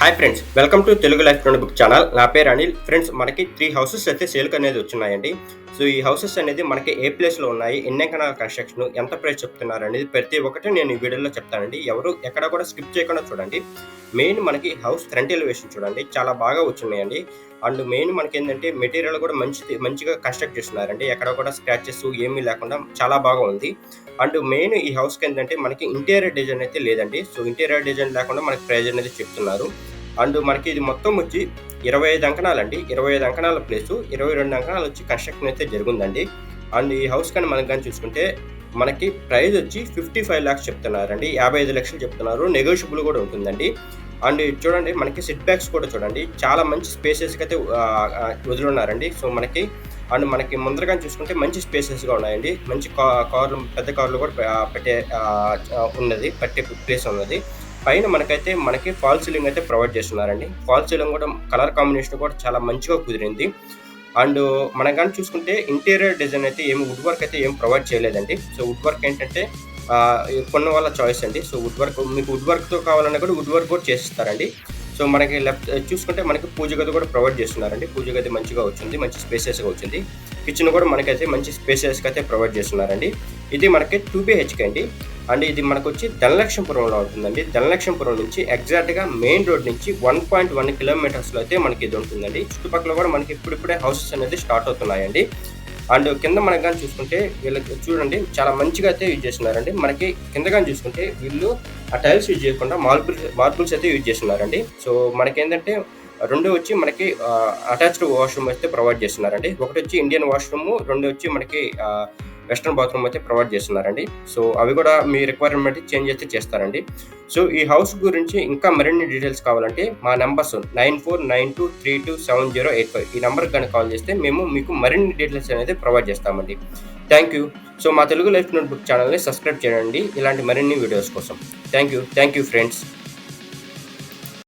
Hi friends welcome to Telugu life friend book channel. నా పేరు Anil. Friends మనకి three houses అయితే సేల్కి అనేది వచ్చినాయండి. సో ఈ హౌసెస్ అనేది మనకి ఏ ప్లేస్లో ఉన్నాయి ఎన్ని ఎకరాల కన్స్ట్రక్షన్ ఎంత ప్రైస్ చెప్తున్నారు అనేది ప్రతి ఒక్కటి నేను ఈ వీడియోలో చెప్తానండి. ఎవరు ఎక్కడ కూడా స్కిప్ చేయకుండా చూడండి. మెయిన్ మనకి హౌస్ ఫ్రంట్ ఎలివేషన్ చూడండి. చాలా బాగా వచ్చినాయండి. అండ్ మెయిన్ మనకి ఏంటంటే మెటీరియల్ కూడా మంచి మంచిగా కన్స్ట్రక్ట్ చేస్తున్నారండి. ఎక్కడ కూడా స్క్రాచెస్ ఏమీ లేకుండా చాలా బాగా ఉంది. అండ్ మెయిన్ ఈ హౌస్కి ఏంటంటే మనకి ఇంటీరియర్ డిజైన్ అయితే లేదండి. సో ఇంటీరియర్ డిజైన్ లేకుండా మనకి ప్రైజ్ అనేది చెప్తున్నారు. అండ్ మనకి ఇది మొత్తం వచ్చి ఇరవై ఐదు అంకణాలు అండి ఇరవై ఐదు అంకణాల ప్లేసు ఇరవై రెండు అంకణాలు వచ్చి కన్స్ట్రక్షన్ అయితే జరిగిందండి. అండ్ ఈ హౌస్ కానీ మనం కానీ చూసుకుంటే మనకి ప్రైస్ వచ్చి ఫిఫ్టీ ఫైవ్ ల్యాక్స్ చెప్తున్నారండి. యాభై ఐదు లక్షలు చెప్తున్నారు. నెగోషియబుల్ కూడా ఉంటుందండి. అండ్ ఇది చూడండి మనకి సిట్ బ్యాక్స్ కూడా చూడండి. చాలా మంచి స్పేసెస్కి అయితే ఆ, వదిలిన్నారండి. సో మనకి అండ్ మనకి ముందరగా చూసుకుంటే మంచి స్పేసెస్గా ఉన్నాయండి. మంచి కా కార్లు పెద్ద కార్లు కూడా పెట్టే ఉన్నది పెట్టే ప్లేస్ ఉన్నది. పైన మనకైతే మనకి ఫాల్ సీలింగ్ అయితే ప్రొవైడ్ చేస్తున్నారండి. ఫాల్ సీలింగ్ కూడా కలర్ కాంబినేషన్ కూడా చాలా మంచిగా కుదిరింది. అండ్ మనం కానీ చూసుకుంటే ఇంటీరియర్ డిజైన్ అయితే ఏమి వుడ్ వర్క్ అయితే ఏం ప్రొవైడ్ చేయలేదండి. సో వుడ్ వర్క్ ఏంటంటే కొన్న వాళ్ళ చాయిస్ అండి. సో వుడ్ వర్క్ మీకు వుడ్ వర్క్తో కావాలన్నా కూడా వుడ్ వర్క్ కూడా చేసిస్తారండి సో మనకి లెఫ్ట్ చూసుకుంటే మనకి పూజ గది కూడా ప్రొవైడ్ చేస్తున్నారండి. పూజ గది మంచిగా వచ్చింది మంచి స్పేసెస్గా వచ్చింది. కిచెన్ కూడా మనకైతే మంచి స్పేసెస్కి అయితే ప్రొవైడ్ చేస్తున్నారండి. ఇది మనకి టూ బిహెచ్కే అండి. అండ్ ఇది మనకు వచ్చి ధనలక్ష్మపురంలో ఉంటుందండి. ధనలక్ష్మపురం నుంచి ఎగ్జాక్ట్గా మెయిన్ రోడ్ నుంచి వన్ పాయింట్ వన్ కిలోమీటర్స్లో అయితే మనకి ఇది ఉంటుందండి. చుట్టుపక్కల కూడా మనకి ఇప్పుడిప్పుడే హౌసెస్ అనేది స్టార్ట్ అవుతున్నాయండి. అండ్ కింద మనకి కానీ చూసుకుంటే వీళ్ళకి చూడండి చాలా మంచిగా అయితే యూజ్ చేస్తున్నారండి. మనకి కింద కానీ చూసుకుంటే వీళ్ళు ఆ టైల్స్ యూజ్ చేయకుండా మార్బుల్ మార్బుల్స్ అయితే యూజ్ చేస్తున్నారండి. సో మనకేంటంటే రెండు వచ్చి మనకి అటాచ్డ్ వాష్రూమ్ అయితే ప్రొవైడ్ చేస్తున్నారండి. ఒకటి వచ్చి ఇండియన్ వాష్రూమ్ రెండు వచ్చి మనకి వెస్ట్రన్ బాత్రూమ్ అయితే ప్రొవైడ్ చేస్తున్నారండి. సో అవి కూడా మీ రిక్వైర్మెంట్ చేంజ్ అయితే చేస్తారండి. సో ఈ హౌస్ గురించి ఇంకా మరిన్ని డీటెయిల్స్ కావాలంటే మా numbers nine four nine two three two seven zero eight five ఈ నెంబర్కి కనుక కాల్ చేస్తే మేము మీకు మరిన్ని డీటెయిల్స్ అనేది ప్రొవైడ్ చేస్తామండి. థ్యాంక్ యూ సో మా తెలుగు లైఫ్ నోట్బుక్ ఛానల్ని సబ్స్క్రైబ్ చేయండి. ఇలాంటి మరిన్ని వీడియోస్ కోసం. Thank you thank you friends